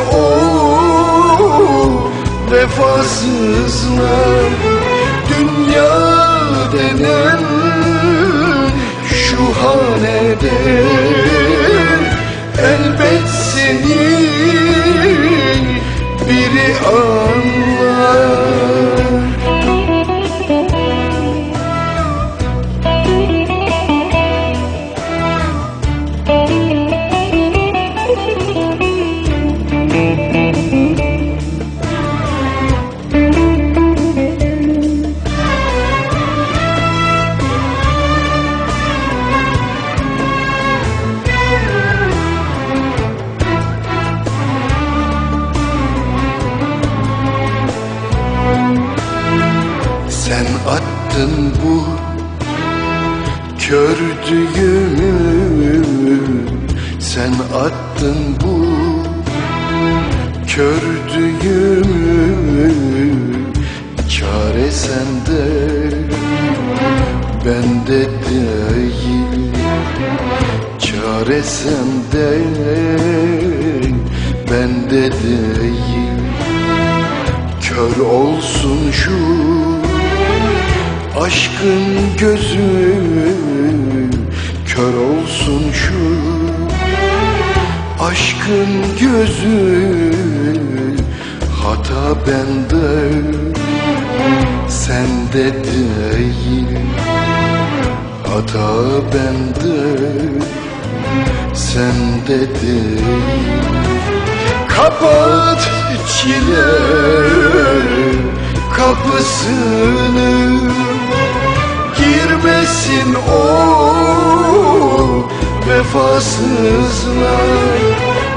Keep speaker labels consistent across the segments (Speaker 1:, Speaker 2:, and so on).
Speaker 1: o vefasızlar Dünya denen şu hanede Sen attın bu kör düğümü. Sen attın bu kör düğümü. Çare sende bende değil. Çare sende bende değil. Kör olsun şu aşkın gözü Kör olsun şu. Aşkın gözü Hata bende. Sende değil Hata bende. Sende değil. Kapat çile vefasızlar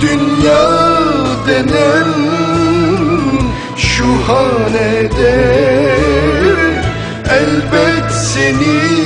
Speaker 1: Dünya denen şu hanede Elbet seni